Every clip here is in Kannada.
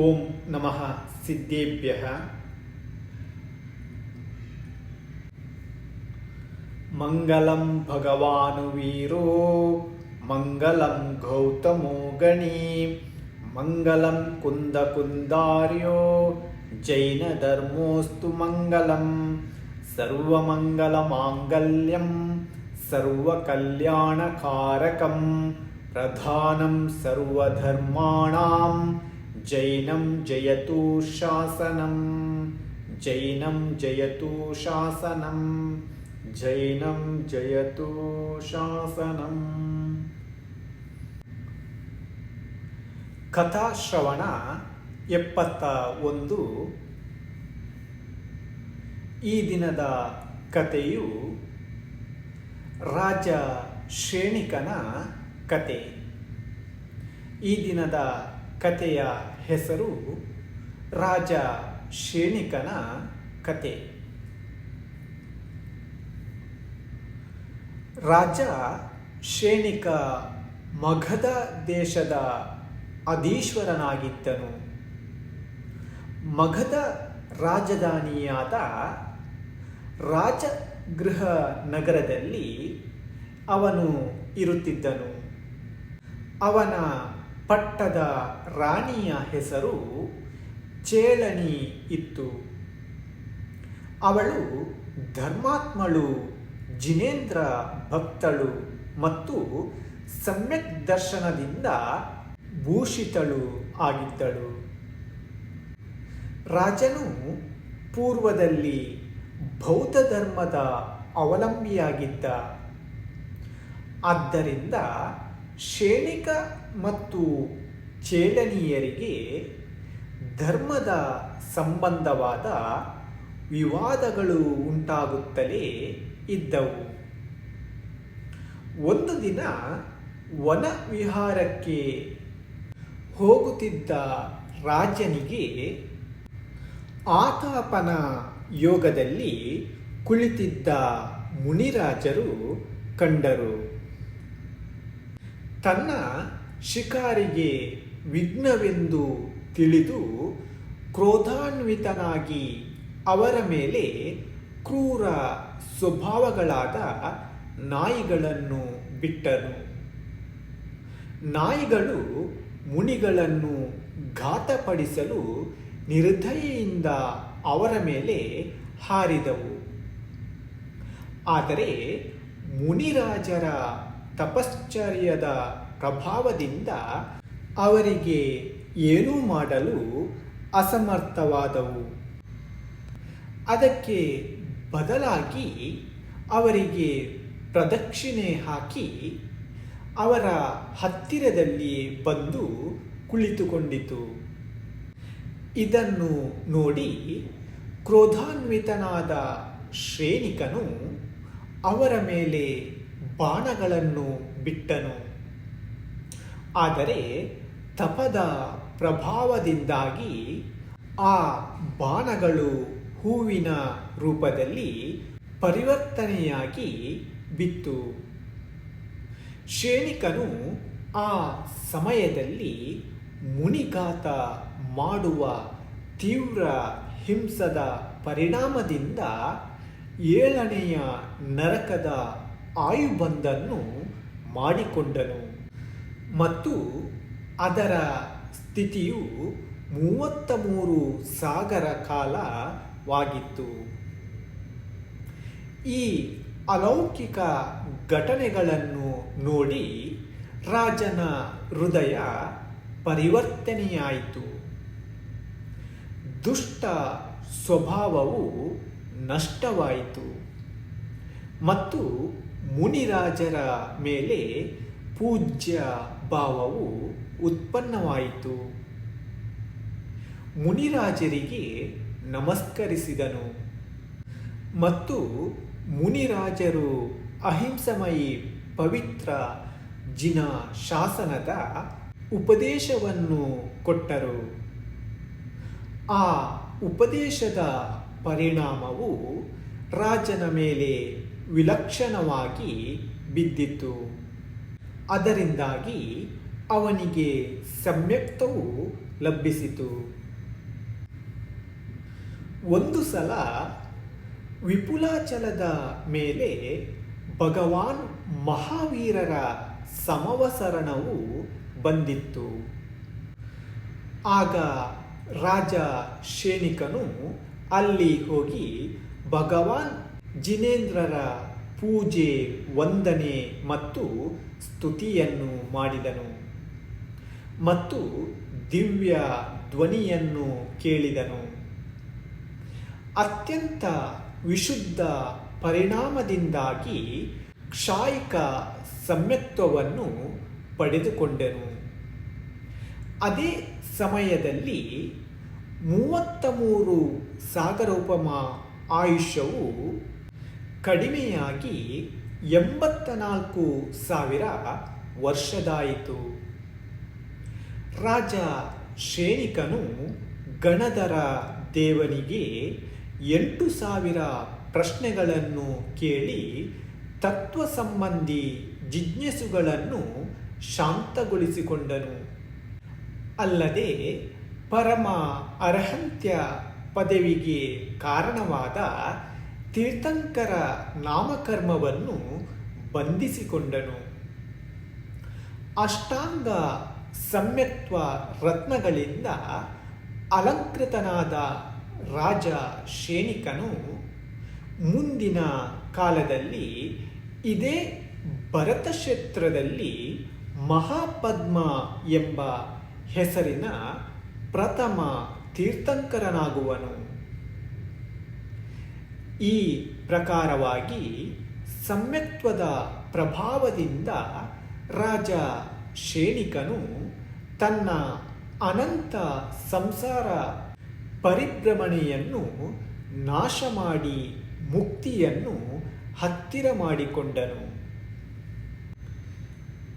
ॐ नमः सिद्धेभ्यः। मङ्गलं भगवानुवीरो मङ्गलं गौतमो गणी मङ्गलं कुन्दकुन्दार्यो जैनधर्मोऽस्तु मङ्गलं सर्वमङ्गलमाङ्गल्यं सर्वकल्याणकारकं प्रधानं सर्वधर्माणां ಜೈನಂ ಜಯತು ಶಾಸನಂ ಜೈನಂ ಜಯತು ಶಾಸನಂ ಜೈನಂ ಜಯತು ಶಾಸನಂ ಕಥಾಶ್ರವಣ ಎಪ್ಪತ್ತ ಒಂದು ಈ ದಿನದ ಕಥೆಯು ರಾಜ ಶ್ರೇಣಿಕನ ಕತೆ. ಈ ದಿನದ ಕಥೆಯ ಹೆಸರು ರಾಜ ಶೇಣಿಕನ ಕತೆ. ರಾಜ ಶೇಣಿಕ ಮಗಧ ದೇಶದ ಅಧೀಶ್ವರನಾಗಿದ್ದನು. ಮಗಧ ರಾಜಧಾನಿಯಾದ ರಾಜಗೃಹ ನಗರದಲ್ಲಿ ಅವನು ಇರುತ್ತಿದ್ದನು. ಅವನ ಪಟ್ಟದ ರಾಣಿಯ ಹೆಸರು ಚೇಳನಿ ಇತ್ತು. ಅವಳು ಧರ್ಮಾತ್ಮಳು, ಜಿನೇಂದ್ರ ಭಕ್ತಳು ಮತ್ತು ಸಮ್ಯಕ್ ದರ್ಶನದಿಂದ ಭೂಷಿತಳು ಆಗಿದ್ದಳು. ರಾಜನು ಪೂರ್ವದಲ್ಲಿ ಬೌದ್ಧ ಧರ್ಮದ ಅವಲಂಬಿಯಾಗಿದ್ದ. ಆದ್ದರಿಂದ ಶ್ರೇಣಿಕ ಮತ್ತು ಚೇಳನಿಯರಿಗೆ ಧರ್ಮದ ಸಂಬಂಧವಾದ ವಿವಾದಗಳು ಉಂಟಾಗುತ್ತಲೇ ಇದ್ದವು. ಒಂದು ದಿನ ವನ ವಿಹಾರಕ್ಕೆ ಹೋಗುತ್ತಿದ್ದ ರಾಜನಿಗೆ ಆತಾಪನ ಯೋಗದಲ್ಲಿ ಕುಳಿತಿದ್ದ ಮುನಿರಾಜರು ಕಂಡರು. ತನ್ನ ಶಿಕಾರಿಗೆ ವಿಘ್ನವೆಂದು ತಿಳಿದು ಕ್ರೋಧಾನ್ವಿತನಾಗಿ ಅವರ ಮೇಲೆ ಕ್ರೂರ ಸ್ವಭಾವಗಳಾದ ನಾಯಿಗಳನ್ನು ಬಿಟ್ಟನು. ನಾಯಿಗಳು ಮುನಿಗಳನ್ನು ಘಾತಪಡಿಸಲು ನಿರ್ದಯೆಯಿಂದ ಅವರ ಮೇಲೆ ಹಾರಿದವು. ಆದರೆ ಮುನಿರಾಜರ ತಪಶ್ಚರ್ಯದ ಪ್ರಭಾವದಿಂದ ಅವರಿಗೆ ಏನೂ ಮಾಡಲು ಅಸಮರ್ಥವಾದವು. ಅದಕ್ಕೆ ಬದಲಾಗಿ ಅವರಿಗೆ ಪ್ರದಕ್ಷಿಣೆ ಹಾಕಿ ಅವರ ಹತ್ತಿರದಲ್ಲಿ ಬಂದು ಕುಳಿತುಕೊಂಡಿತು. ಇದನ್ನು ನೋಡಿ ಕ್ರೋಧಾನ್ವಿತನಾದ ಶ್ರೇಣಿಕನು ಅವರ ಮೇಲೆ ಬಾಣಗಳನ್ನು ಬಿಟ್ಟನು. ಆದರೆ ತಪದ ಪ್ರಭಾವದಿಂದಾಗಿ ಆ ಬಾಣಗಳು ಹೂವಿನ ರೂಪದಲ್ಲಿ ಪರಿವರ್ತನೆಯಾಗಿ ಬಿತ್ತು. ಶ್ರೇಣಿಕನು ಆ ಸಮಯದಲ್ಲಿ ಮುನಿಘಾತ ಮಾಡುವ ತೀವ್ರ ಹಿಂಸದ ಪರಿಣಾಮದಿಂದ ಏಳನೆಯ ನರಕದ ಆಯುಬಂದನ್ನು ಮಾಡಿಕೊಂಡನು. ಮತ್ತು ಅದರ ಸ್ಥಿತಿಯು ಮೂವತ್ತ ಮೂರು ಸಾಗರ ಕಾಲವಾಗಿತ್ತು. ಈ ಅಲೌಕಿಕ ಘಟನೆಗಳನ್ನು ನೋಡಿ ರಾಜನ ಹೃದಯ ಪರಿವರ್ತನೆಯಾಯಿತು. ದುಷ್ಟ ಸ್ವಭಾವವು ನಷ್ಟವಾಯಿತು. ಮತ್ತು ಮುನಿರಾಜರ ಮೇಲೆ ಪೂಜ್ಯ ಭಾವವು ಉತ್ಪನ್ನವಾಯಿತು. ಮುನಿರಾಜರಿಗೆ ನಮಸ್ಕರಿಸಿದನು. ಮತ್ತು ಮುನಿರಾಜರು ಅಹಿಂಸಮಯಿ ಪವಿತ್ರ ಜಿನ ಶಾಸನದ ಉಪದೇಶವನ್ನು ಕೊಟ್ಟರು. ಆ ಉಪದೇಶದ ಪರಿಣಾಮವು ರಾಜನ ಮೇಲೆ ವಿಲಕ್ಷಣವಾಗಿ ಬಿದ್ದಿತು ಅದರಿಂದಾಗಿ ಅವನಿಗೆ ಸಮ್ಯಕ್ತವು ಲಭಿಸಿತು. ಒಂದು ಸಲ ವಿಪುಲಾಚಲದ ಮೇಲೆ ಭಗವಾನ್ ಮಹಾವೀರರ ಸಮವಸರಣವು ಬಂದಿತ್ತು. ಆಗ ರಾಜ ಶೇನಿಕನು ಅಲ್ಲಿ ಹೋಗಿ ಭಗವಾನ್ ಜಿನೇಂದ್ರರ ಪೂಜೆ, ವಂದನೆ ಮತ್ತು ಸ್ತುತಿಯನ್ನು ಮಾಡಿದನು. ಮತ್ತು ದಿವ್ಯ ಧ್ವನಿಯನ್ನು ಕೇಳಿದನು. ಅತ್ಯಂತ ವಿಶುದ್ಧ ಪರಿಣಾಮದಿಂದಾಗಿ ಕ್ಷಾಯಿಕ ಸಮ್ಯತ್ವವನ್ನು ಪಡೆದುಕೊಂಡನು. ಅದೇ ಸಮಯದಲ್ಲಿ ಮೂವತ್ತ ಮೂರು ಸಾಗರೋಪಮ ಆಯುಷ್ಯವು ಕಡಿಮೆಯಾಗಿ ಎಂಬತ್ತ ನಾಲ್ಕು ಸಾವಿರ ವರ್ಷದಾಯಿತು. ರಾಜ ಶೇನಿಕನು ಗಣಧರ ದೇವನಿಗೆ ಎಂಟು ಸಾವಿರ ಪ್ರಶ್ನೆಗಳನ್ನು ಕೇಳಿ ತತ್ವ ಸಂಬಂಧಿ ಜಿಜ್ಞಾಸುಗಳನ್ನು ಶಾಂತಗೊಳಿಸಿಕೊಂಡನು. ಅಲ್ಲದೆ ಪರಮ ಅರ್ಹಂತ್ಯ ಪದವಿಗೆ ಕಾರಣವಾದ ತೀರ್ಥಂಕರ ನಾಮಕರ್ಮವನ್ನು ಬಂಧಿಸಿಕೊಂಡನು. ಅಷ್ಟಾಂಗ ಸಮ್ಯತ್ವ ರತ್ನಗಳಿಂದ ಅಲಂಕೃತನಾದ ರಾಜ ಶೇನಿಕನು ಮುಂದಿನ ಕಾಲದಲ್ಲಿ ಇದೇ ಭರತಕ್ಷೇತ್ರದಲ್ಲಿ ಮಹಾಪದ್ಮ ಎಂಬ ಹೆಸರಿನ ಪ್ರಥಮ ತೀರ್ಥಂಕರನಾಗುವನು. ಈ ಪ್ರಕಾರವಾಗಿ ಸಮ್ಯತ್ವದ ಪ್ರಭಾವದಿಂದ ರಾಜ ಶೇಣಿಕನು ತನ್ನ ಅನಂತ ಸಂಸಾರ ಪರಿಭ್ರಮಣೆಯನ್ನು ನಾಶ ಮಾಡಿ ಮುಕ್ತಿಯನ್ನು ಹತ್ತಿರ ಮಾಡಿಕೊಂಡನು.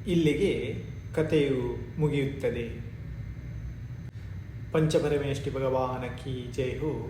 ಇಲ್ಲಿಗೆ ಕಥೆಯು ಮುಗಿಯುತ್ತದೆ. ಪಂಚಪರಮೇಷ್ಠಿ ಭಗವಾನ ಕಿ ಜೈ ಹೋ.